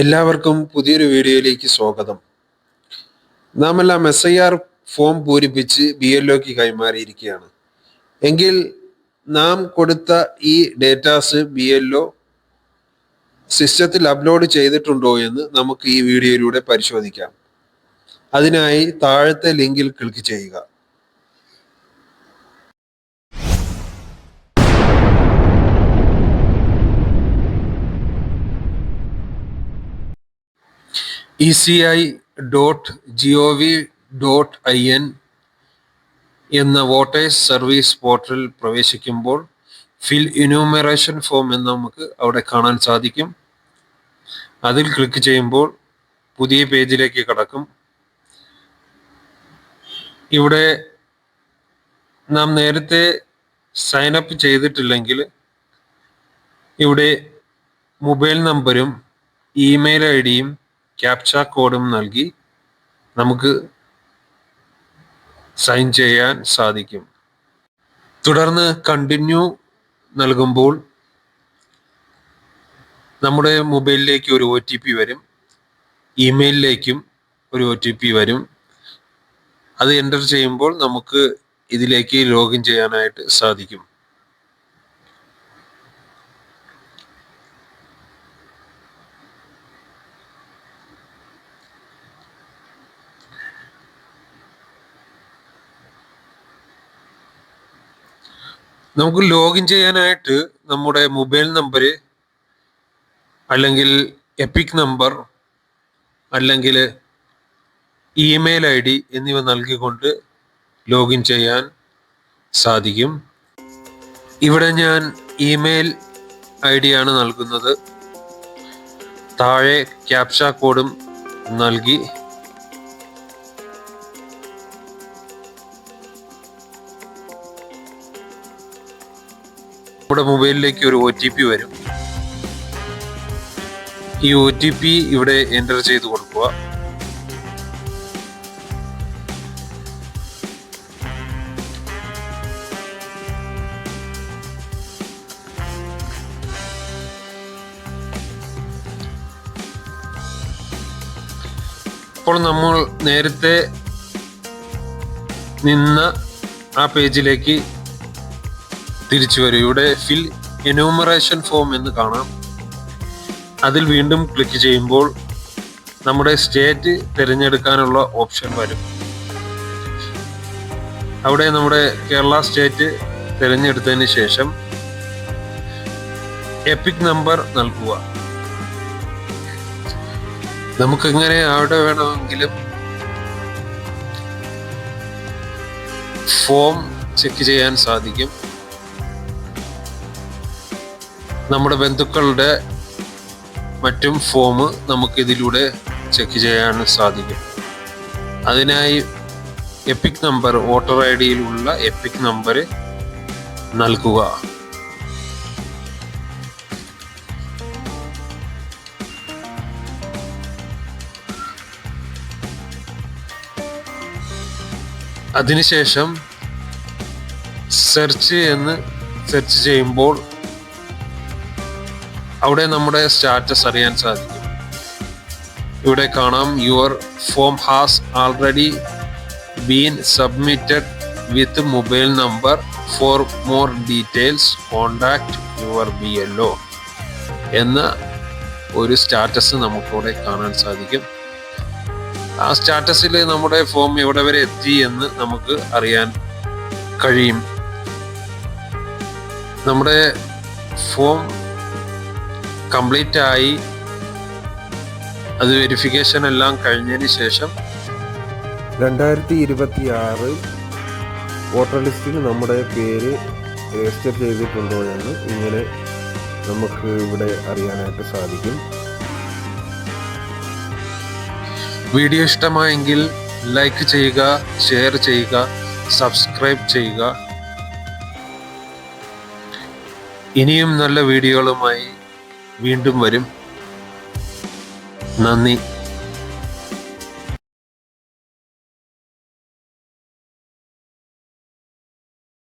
എല്ലാവർക്കും പുതിയൊരു വീഡിയോയിലേക്ക് സ്വാഗതം. നാം എല്ലാം എസ് ഐ ആർ ഫോം പൂരിപ്പിച്ച് ബി എൽ ഒക്ക് കൈമാറിയിരിക്കുകയാണ്. എങ്കിൽ നാം കൊടുത്ത ഈ ഡേറ്റാസ് ബി എൽ ഒ സിസ്റ്റത്തിൽ അപ്ലോഡ് ചെയ്തിട്ടുണ്ടോ എന്ന് നമുക്ക് ഈ വീഡിയോയിലൂടെ പരിശോധിക്കാം. അതിനായി താഴത്തെ ലിങ്കിൽ ക്ലിക്ക് ചെയ്യുക. E C I dot G O V dot I N എന്ന വോട്ടേഴ്സ് സർവീസ് പോർട്ടലിൽ പ്രവേശിക്കുമ്പോൾ ഫിൽ ഇനൂമറേഷൻ ഫോം എന്ന് നമുക്ക് അവിടെ കാണാൻ സാധിക്കും. അതിൽ ക്ലിക്ക് ചെയ്യുമ്പോൾ പുതിയ പേജിലേക്ക് കടക്കും. ഇവിടെ നാം നേരത്തെ സൈൻ അപ്പ് ചെയ്തിട്ടില്ലെങ്കിൽ ഇവിടെ മൊബൈൽ നമ്പരും ഇമെയിൽ ഐ ഡിയും ക്യാപ്ച കോഡും നൽകി നമുക്ക് സൈൻ ചെയ്യാൻ സാധിക്കും. തുടർന്ന് കണ്ടിന്യൂ നൽകുമ്പോൾ നമ്മുടെ മൊബൈലിലേക്ക് ഒരു ഒ ടി പി വരും. ഇമെയിലിലേക്കും ഒരു ഒ ടി പി വരും. അത് എന്റർ ചെയ്യുമ്പോൾ നമുക്ക് ഇതിലേക്ക് ലോഗിൻ ചെയ്യാനായിട്ട് സാധിക്കും. നമുക്ക് ലോഗിൻ ചെയ്യാനായിട്ട് നമ്മുടെ മൊബൈൽ നമ്പർ അല്ലെങ്കിൽ എപ്പിക് നമ്പർ അല്ലെങ്കിൽ ഇമെയിൽ ഐ ഡി എന്നിവ നൽകിക്കൊണ്ട് ലോഗിൻ ചെയ്യാൻ സാധിക്കും. ഇവിടെ ഞാൻ ഇമെയിൽ ഐ ഡി ആണ് നൽകുന്നത്. താഴെ ക്യാപ്ഷ കോഡും നൽകി നമ്മുടെ മൊബൈലിലേക്ക് ഒരു ഒ ടി പി വരും. ഈ ഒ ടി പി ഇവിടെ എന്റർ ചെയ്ത് കൊടുക്കുക. അപ്പോൾ നമ്മൾ നേരത്തെ നിന്ന ആ പേജിലേക്ക് തിരിച്ചു വരും. ഇവിടെ ഫിൽ എന്യൂമറേഷൻ ഫോം എന്ന് കാണാം. അതിൽ വീണ്ടും ക്ലിക്ക് ചെയ്യുമ്പോൾ നമ്മുടെ സ്റ്റേറ്റ് തിരഞ്ഞെടുക്കാനുള്ള ഓപ്ഷൻ വരും. അവിടെ നമ്മുടെ കേരള സ്റ്റേറ്റ് തിരഞ്ഞെടുത്തതിന് ശേഷം എപ്പിക് നമ്പർ നൽകുക. നമുക്കിങ്ങനെ അവിടെ വേണമെങ്കിലും ഫോം ചെക്ക് ചെയ്യാൻ സാധിക്കും. നമ്മുടെ ബന്ധുക്കളുടെ മറ്റും ഫോം നമുക്ക് ഇതിലൂടെ ചെക്ക് ചെയ്യാൻ സാധിക്കും. അതിനായി എപ്പിക് നമ്പർ വോട്ടർ ഐ ഡിയിലുള്ള എപ്പിക് നമ്പർ നൽകുക. അതിനുശേഷം സെർച്ച് എന്ന് സെർച്ച് ചെയ്യുമ്പോൾ അവിടെ നമ്മുടെ സ്റ്റാറ്റസ് അറിയാൻ സാധിക്കും. ഇവിടെ കാണാം your form has already been submitted with mobile number for more details contact your B L O എന്ന ഒരു സ്റ്റാറ്റസ് നമുക്കിവിടെ കാണാൻ സാധിക്കും. ആ സ്റ്റാറ്റസിൽ നമ്മുടെ ഫോം എവിടെ വരെ എത്തി എന്ന് നമുക്ക് അറിയാൻ കഴിയും. നമ്മുടെ ഫോം കംപ്ലീറ്റ് ആയി അത് വെരിഫിക്കേഷൻ എല്ലാം കഴിഞ്ഞതിന് ശേഷം രണ്ടായിരത്തി ഇരുപത്തി ആറ് വോട്ടർ ലിസ്റ്റിൽ നമ്മുടെ പേര് രജിസ്റ്റർ ചെയ്തിട്ടുണ്ടോ എന്ന് ഇങ്ങനെ നമുക്ക് ഇവിടെ അറിയാനായിട്ട് സാധിക്കും. വീഡിയോ ഇഷ്ടമായെങ്കിൽ ലൈക്ക് ചെയ്യുക ഷെയർ ചെയ്യുക സബ്സ്ക്രൈബ് ചെയ്യുക. ഇനിയും നല്ല വീഡിയോകളുമായി വീണ്ടും വരും. നന്ദി.